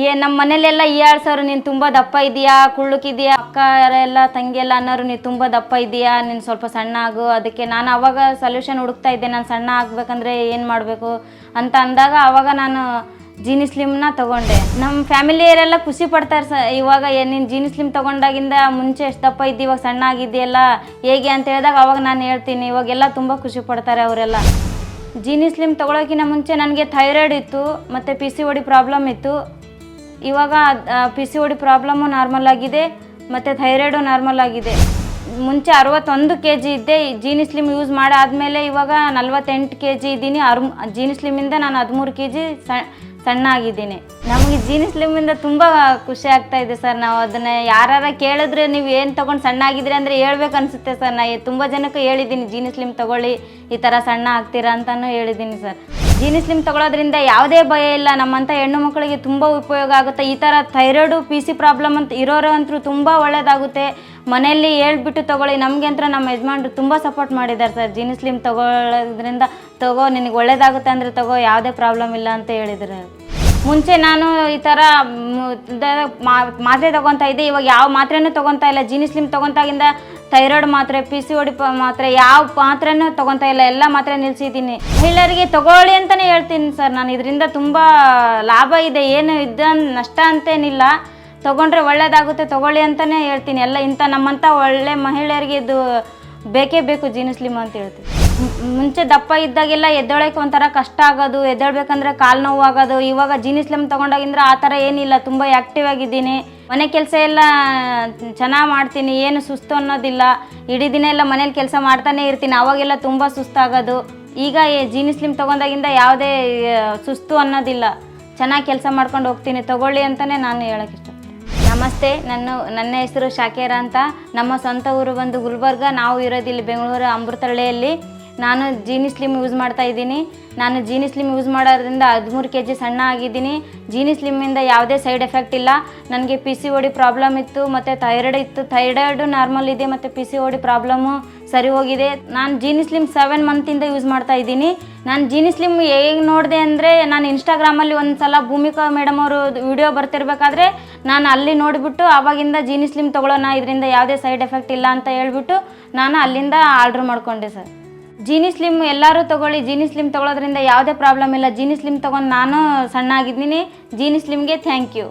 ಏ ನಮ್ಮ ಮನೇಲೆಲ್ಲ ಹೀಯಾಳ್ಸೋರು ನೀನು ತುಂಬ ದಪ್ಪ ಇದೆಯಾ ಕುಳ್ಳುಕಿದೆಯಾ ಅಕ್ಕ ಎಲ್ಲ ತಂಗಿ ಎಲ್ಲ ಅನ್ನೋರು, ನೀನು ತುಂಬ ದಪ್ಪ ಇದೆಯಾ ನೀನು ಸ್ವಲ್ಪ ಸಣ್ಣ ಆಗು. ಅದಕ್ಕೆ ನಾನು ಅವಾಗ ಸೊಲ್ಯೂಷನ್ ಹುಡುಕ್ತಾ ಇದ್ದೆ. ನಾನು ಸಣ್ಣ ಆಗಬೇಕಂದ್ರೆ ಏನು ಮಾಡಬೇಕು ಅಂತ ಅಂದಾಗ ಅವಾಗ ನಾನು ಜೀನಿ ಸ್ಲಿಮ್ನ ತಗೊಂಡೆ. ನಮ್ಮ ಫ್ಯಾಮಿಲಿಯರೆಲ್ಲ ಖುಷಿ ಪಡ್ತಾರೆ ಸ, ಇವಾಗ ನೀನು ಜೀನಿ ಸ್ಲಿಮ್ ತಗೊಂಡಾಗಿಂದ ಮುಂಚೆ ಎಷ್ಟು ದಪ್ಪ ಇದ್ದಿ ಇವಾಗ ಸಣ್ಣ ಆಗಿದೆಯಲ್ಲ ಹೇಗೆ ಅಂತ ಹೇಳಿದಾಗ ಅವಾಗ ನಾನು ಹೇಳ್ತೀನಿ. ಇವಾಗೆಲ್ಲ ತುಂಬ ಖುಷಿ ಪಡ್ತಾರೆ ಅವರೆಲ್ಲ. ಜೀನಿ ಸ್ಲಿಮ್ ಮುಂಚೆ ನನಗೆ ಥೈರಾಯ್ಡ್ ಇತ್ತು, ಮತ್ತು ಪಿ ಸಿ ಒಡಿ ಪ್ರಾಬ್ಲಮ್ ಇತ್ತು. ಇವಾಗ P C D problem normal ಆಗಿದೆ, ಮತ್ತು ಥೈರಾಯ್ಡು ನಾರ್ಮಲ್ ಆಗಿದೆ. ಮುಂಚೆ ಅರವತ್ತೊಂದು ಕೆ ಜಿ ಇದ್ದೆ ಜೀನಿ ಸ್ಲಿಮ್ ಯೂಸ್ ಮಾಡಾದಮೇಲೆ ಇವಾಗ ನಲ್ವತ್ತೆಂಟು ಕೆ ಜಿ ಇದ್ದೀನಿ. ಅರ್ ಜೀನಿ ಸ್ಲಿಮ್ಮಿಂದ ನಾನು ಹದಿಮೂರು ಕೆ ಜಿ ಸಣ್ಣ ಆಗಿದ್ದೀನಿ. ನಮಗೆ ಜೀನಿ ಸ್ಲಿಮ್ಮಿಂದ ತುಂಬ ಖುಷಿ ಆಗ್ತಾ ಇದೆ ಸರ್. ನಾವು ಅದನ್ನ ಯಾರು ಕೇಳಿದ್ರೆ ನೀವು ಏನು ತೊಗೊಂಡು ಸಣ್ಣ ಆಗಿದ್ರಿ ಅಂದರೆ ಹೇಳ್ಬೇಕು ಅನಿಸುತ್ತೆ ಸರ್. ನಾ ತುಂಬ ಜನಕ್ಕೆ ಹೇಳಿದ್ದೀನಿ ಜೀನಿ ಸ್ಲಿಮ್ ತೊಗೊಳ್ಳಿ, ಈ ಥರ ಸಣ್ಣ ಆಗ್ತೀರಾ ಅಂತಲೂ ಹೇಳಿದ್ದೀನಿ ಸರ್. ಜೀನಿ ಸ್ಲಿಮ್ ತಗೊಳ್ಳೋದ್ರಿಂದ ಯಾವುದೇ ಭಯ ಇಲ್ಲ. ನಮ್ಮಂಥ ಹೆಣ್ಣು ಮಕ್ಕಳಿಗೆ ತುಂಬ ಉಪಯೋಗ ಆಗುತ್ತೆ. ಈ ಥರ ಥೈರಾಯ್ಡು, ಪಿ ಸಿ ಪ್ರಾಬ್ಲಮ್ ಅಂತ ಇರೋರು ಅಂತೂ ತುಂಬ ಒಳ್ಳೆಯದಾಗುತ್ತೆ ಮನೆಯಲ್ಲಿ ಹೇಳ್ಬಿಟ್ಟು ತಗೊಳ್ಳಿ. ನಮಗೆ ಅಂತ ನಮ್ಮ ಯಜಮಾನ್ರು ತುಂಬ ಸಪೋರ್ಟ್ ಮಾಡಿದ್ದಾರೆ ಸರ್. ಜೀನಿ ಸ್ಲಿಮ್ ತಗೊಳ್ಳೋದ್ರಿಂದ ತಗೋ, ನಿನಗೆ ಒಳ್ಳೇದಾಗುತ್ತೆ ಅಂದರೆ ತಗೋ, ಯಾವುದೇ ಪ್ರಾಬ್ಲಮ್ ಇಲ್ಲ ಅಂತ ಹೇಳಿದರು. ಮುಂಚೆ ನಾನು ಈ ಥರ ಮಾತ್ರೆ ತೊಗೊತಾ ಇದ್ದೆ. ಇವಾಗ ಯಾವ ಮಾತ್ರೆನೂ ತೊಗೊತಾ ಇಲ್ಲ. ಜೀನಿ ಸ್ಲಿಮ್ ತೊಗೊತಾಗಿಂದ ಥೈರಾಯ್ಡ್ ಮಾತ್ರೆ ಪಿ ಸಿ ಓಡಿ ಮಾತ್ರೆ, ಯಾವ ಮಾತ್ರೆನೂ ತೊಗೊತಾ ಇಲ್ಲ. ಎಲ್ಲ ಮಾತ್ರೆ ನಿಲ್ಸಿದ್ದೀನಿ. ಮಹಿಳೆಯರಿಗೆ ತಗೊಳ್ಳಿ ಅಂತಲೇ ಹೇಳ್ತೀನಿ ಸರ್ ನಾನು. ಇದರಿಂದ ತುಂಬ ಲಾಭ ಇದೆ. ಏನು ಇದ್ದ ನಷ್ಟ ಅಂತೇನಿಲ್ಲ. ತೊಗೊಂಡ್ರೆ ಒಳ್ಳೇದಾಗುತ್ತೆ. ತಗೊಳ್ಳಿ ಅಂತಲೇ ಹೇಳ್ತೀನಿ. ಎಲ್ಲ ಇಂಥ ನಮ್ಮಂಥ ಒಳ್ಳೆ ಮಹಿಳೆಯರಿಗೆ ಇದು ಬೇಕೇ ಬೇಕು. ಜೀನಿ ಸ್ಲಿಮ್ ಅಂತ ಹೇಳ್ತೀನಿ. ಮುಂಚೆ ದಪ್ಪ ಇದ್ದಾಗೆಲ್ಲ ಎದ್ದೇಳಕ್ಕೆ ಒಂಥರ ಕಷ್ಟ ಆಗೋದು, ಎದ್ದೇಳ್ಬೇಕಂದ್ರೆ ಕಾಲು ನೋವು ಆಗೋದು ಇವಾಗ ಜೀನಿ ಸ್ಲಿಮ್ ತೊಗೊಂಡಾಗಿಂದ್ರೆ ಆ ಥರ ಏನಿಲ್ಲ, ತುಂಬ ಆ್ಯಕ್ಟಿವ್ ಆಗಿದ್ದೀನಿ. ಮನೆ ಕೆಲಸ ಎಲ್ಲ ಚೆನ್ನಾಗಿ ಮಾಡ್ತೀನಿ, ಏನು ಸುಸ್ತು ಅನ್ನೋದಿಲ್ಲ. ಇಡೀ ದಿನ ಎಲ್ಲ ಮನೇಲಿ ಕೆಲಸ ಮಾಡ್ತಾನೆ ಇರ್ತೀನಿ ಅವಾಗೆಲ್ಲ ತುಂಬ ಸುಸ್ತಾಗೋದು. ಈಗ ಈ ಜೀನಿ ಸ್ಲಿಮ್ ತೊಗೊಂಡಾಗಿಂದ ಯಾವುದೇ ಸುಸ್ತು ಅನ್ನೋದಿಲ್ಲ. ಚೆನ್ನಾಗಿ ಕೆಲಸ ಮಾಡ್ಕೊಂಡು ಹೋಗ್ತೀನಿ, ತಗೊಳ್ಳಿ ಅಂತಲೇ ನಾನು ಹೇಳೋಕ್ಕೆ ಇಷ್ಟ ನಮಸ್ತೆ, ನನ್ನ ನನ್ನ ಹೆಸರು ಶಾಕೇರ ಅಂತ. ನಮ್ಮ ಸ್ವಂತ ಊರು ಬಂದು ಗುಲ್ಬರ್ಗ. ನಾವು ಇರೋದಿಲ್ಲಿ ಬೆಂಗಳೂರು ಅಮೃತಹಳ್ಳಿಯಲ್ಲಿ ನಾನು ಜೀನಿ ಸ್ಲಿಮ್ ಯೂಸ್ ಮಾಡ್ತಾ ಇದ್ದೀನಿ. ನಾನು ಜೀನಿ ಸ್ಲಿಮ್ ಯೂಸ್ ಮಾಡೋದ್ರಿಂದ ಹದಿಮೂರು ಕೆ ಜಿ ಸಣ್ಣ ಆಗಿದ್ದೀನಿ. ಜೀನಿ ಸ್ಲಿಮ್ಮಿಂದ ಯಾವುದೇ ಸೈಡ್ ಎಫೆಕ್ಟ್ ಇಲ್ಲ. ನನಗೆ ಪಿ ಸಿ ಓಡಿ ಪ್ರಾಬ್ಲಮ್ ಇತ್ತು, ಮತ್ತು ಥೈರಾಯ್ಡ್ ಇತ್ತು. ಥೈರಾಯ್ಡು ನಾರ್ಮಲ್ ಇದೆ, ಮತ್ತು ಪಿ ಸಿ ಓಡಿ ಪ್ರಾಬ್ಲಮ್ಮು ಸರಿ ಹೋಗಿದೆ. ನಾನು ಜೀನಿ ಸ್ಲಿಮ್ ಸೆವೆನ್ ಮಂತಿಂದ ಯೂಸ್ ಮಾಡ್ತಾ ಇದ್ದೀನಿ. ನಾನು ಜೀನಿ ಸ್ಲಿಮ್ ಹೇಗೆ ನೋಡಿದೆ ಅಂದರೆ, ನಾನು ಇನ್ಸ್ಟಾಗ್ರಾಮಲ್ಲಿ ಒಂದು ಸಲ ಭೂಮಿಕಾ ಮೇಡಮ್ ಅವರು ವಿಡಿಯೋ ಬರ್ತಿರ್ಬೇಕಾದ್ರೆ, ನಾನು ಅಲ್ಲಿ ನೋಡಿಬಿಟ್ಟು ಆವಾಗಿಂದ ಜೀನಿ ಸ್ಲಿಮ್ ತೊಗೊಳ್ಳೋಣ, ಇದರಿಂದ ಯಾವುದೇ ಸೈಡ್ ಎಫೆಕ್ಟ್ ಇಲ್ಲ ಅಂತ ಹೇಳ್ಬಿಟ್ಟು, ನಾನು ಅಲ್ಲಿಂದ ಆರ್ಡ್ರ್ ಮಾಡಿಕೊಂಡೆ ಸರ್. ಜೀನಿ ಸ್ಲಿಮ್ ಎಲ್ಲರೂ ತೊಗೊಳ್ಳಿ. ಜೀನಿ ಸ್ಲಿಮ್ ತೊಗೊಳೋದ್ರಿಂದ ಯಾವುದೇ ಪ್ರಾಬ್ಲಮ್ ಇಲ್ಲ. ಜೀನಿ ಸ್ಲಿಮ್ ತೊಗೊಂಡು ನಾನು ಸಣ್ಣ ಆಗಿದ್ದೀನಿ ಜೀನಿ ಸ್ಲಿಮ್ಗೆ ಥ್ಯಾಂಕ್ ಯು